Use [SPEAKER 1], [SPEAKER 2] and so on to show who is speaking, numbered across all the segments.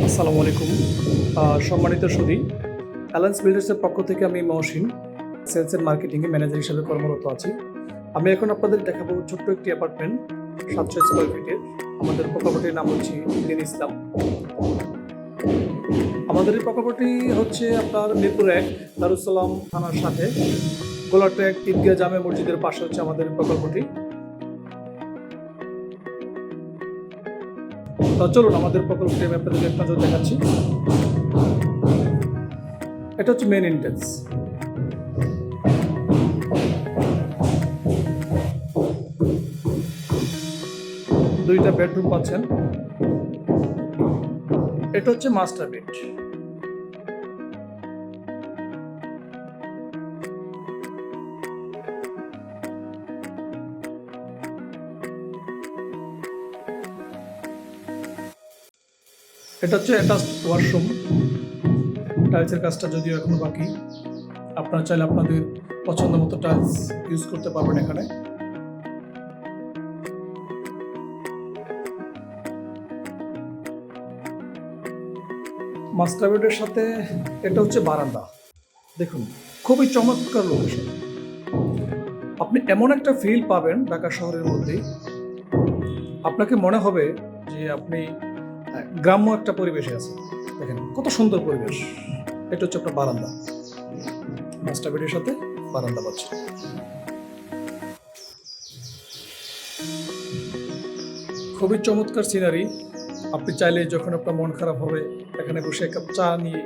[SPEAKER 1] আসসালামু আলাইকুম। সম্মানিত সুদী অ্যালায়েন্স বিল্ডার্সের পক্ষ থেকে আমি মহসিন সেলস অ্যান্ড মার্কেটিংয়ে ম্যানেজার হিসেবে কর্মরত আছি। আমি এখন আপনাদের দেখাবো ছোট্ট একটি অ্যাপার্টমেন্ট সাতশো স্কোয়ার ফিটের আমাদের প্রকল্পটির নাম হচ্ছে দিন ইসলাম আমাদের এই প্রকল্পটি হচ্ছে আপনার মিরপুর এক দারুসালাম থানার সাথে। গোলাটেক ঈদগাহ জামে মসজিদের পাশে হচ্ছে আমাদের প্রকল্পটি। চলুন আমাদের প্রকল্পটি আমি আপনাদের এক নজর দেখাচ্ছি। এটা হচ্ছে মেন এন্ট্রেন্স দুইটা বেডরুম পাচ্ছেন। এটা হচ্ছে মাস্টার বেড এটা হচ্ছে অ্যাটাচড ওয়াশরুম টাইলসের কাজটা যদিও এখনও বাকি। আপনারা চাইলে আপনাদের পছন্দ মতো টাইলস ইউজ করতে পারবেন এখানে। মাস্টার বেডের সাথে এটা হচ্ছে বারান্দা। দেখুন, খুবই চমৎকার লোকেশন আপনি এমন একটা ফিল পাবেন ঢাকা শহরের মধ্যেই। আপনাকে মনে হবে যে আপনি গ্রাম্য একটা পরিবেশে আছে। দেখেন, কত সুন্দর পরিবেশ। এটা হচ্ছে আপনার বারান্দা। মাস্টার বেডের সাথে বারান্দা পাচ্ছে। খুবই চমৎকার সিনারি আপনি চাইলে যখন আপনার মন খারাপ হবে, এখানে বসে এক কাপ চা নিয়ে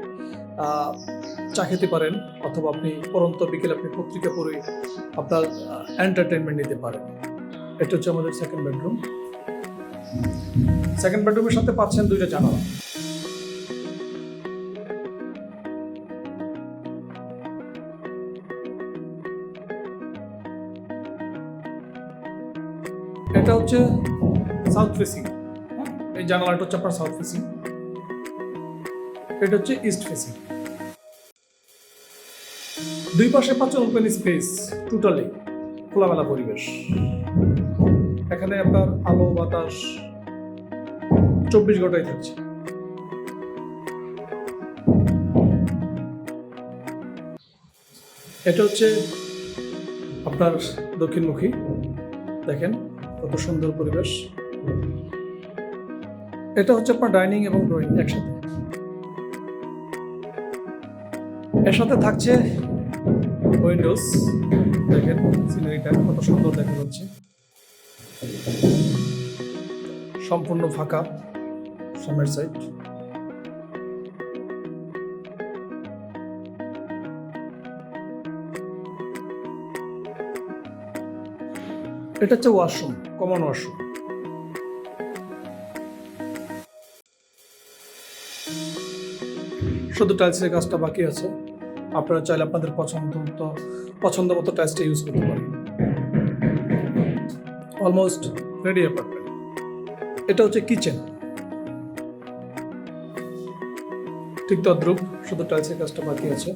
[SPEAKER 1] চা খেতে পারেন, অথবা আপনি পরন্ত বিকেলে আপনি পত্রিকা পড়ে আপনার এন্টারটেনমেন্ট নিতে পারেন। এটা হচ্ছে আমাদের সেকেন্ড বেডরুম সেকেন্ড বেডরুমের সাথে পাচ্ছেন দুইটা জানালা। এটা হচ্ছে সাউথ ফেসিং এই জানালাটা হচ্ছে আপনার সাউথ ফেসিং এটা হচ্ছে ইস্ট ফেসিং দুই পাশে পাচ্ছেন ওপেন স্পেস টোটালি খোলামেলা পরিবেশ। এখানে আপনার আলো, বাতাস চব্বিশ ঘন্টায় থাকছে। এটা হচ্ছে আপনার দক্ষিণমুখী। দেখেন কত সুন্দর পরিবেশ। এটা হচ্ছে আপনার ডাইনিং এবং ড্রয়িং একসাথে। এর সাথে থাকছে উইন্ডোজ। দেখেন সিনারিটা কত সুন্দর দেখা যাচ্ছে। সম্পূর্ণ ফাঁকা। সাইড এটা হচ্ছে ওয়াশরুম কমন ওয়াশরুম শুধু টাইলসের কাজটা বাকি আছে। আপনারা চাইলে আপনাদের পছন্দ মতো পছন্দ মতো টাইলসটা ইউজ করতে পারেন। অলমোস্ট রেডি অ্যাপার্টমেন্ট এটা হচ্ছে কিচেন ঠিক তদ্রুপ শুধু টাইলসের কাজটা বাকি আছে।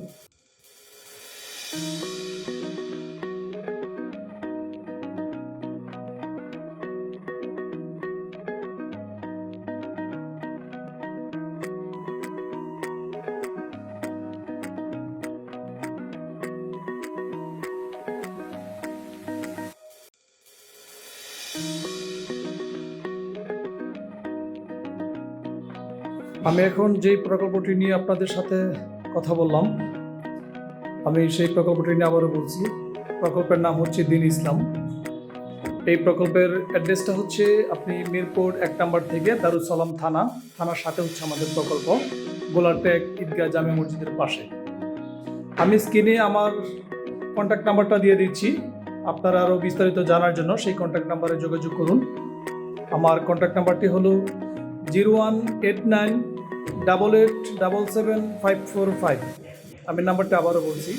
[SPEAKER 1] আমি এখন যেই প্রকল্পটি নিয়ে আপনাদের সাথে কথা বললাম, আমি সেই প্রকল্পটি নিয়ে আবারও বলছি। প্রকল্পের নাম হচ্ছে দিন ইসলাম। এই প্রকল্পের অ্যাড্রেসটা হচ্ছে আপনি মিরপুর এক নাম্বার থেকে দারুসালাম থানা, থানার সাথে হচ্ছে আমাদের প্রকল্প, গোলারটেক ঈদগাহ জামে মসজিদের পাশে। আমি স্ক্রিনে আমার কন্ট্যাক্ট নাম্বারটা দিয়ে দিচ্ছি, আপনারা আরও বিস্তারিত জানার জন্য সেই কন্ট্যাক্ট নাম্বারে যোগাযোগ করুন। আমার কন্ট্যাক্ট নাম্বারটি হলো zero one eight nine double eight double seven five four five আমি নাম্বারটা আবারও বলছি।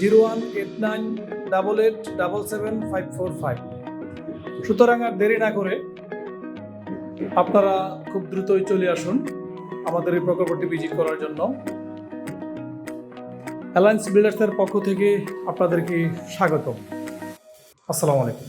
[SPEAKER 1] Zero one eight nine double eight double seven five four five সুতরাং আর দেরি না করে আপনারা খুব দ্রুতই চলে আসুন আমাদের এই প্রকল্পটি ভিজিট করার জন্য। অ্যালায়েন্স বিল্ডার্সের পক্ষ থেকে আপনাদেরকে স্বাগতম। আসসালামু আলাইকুম।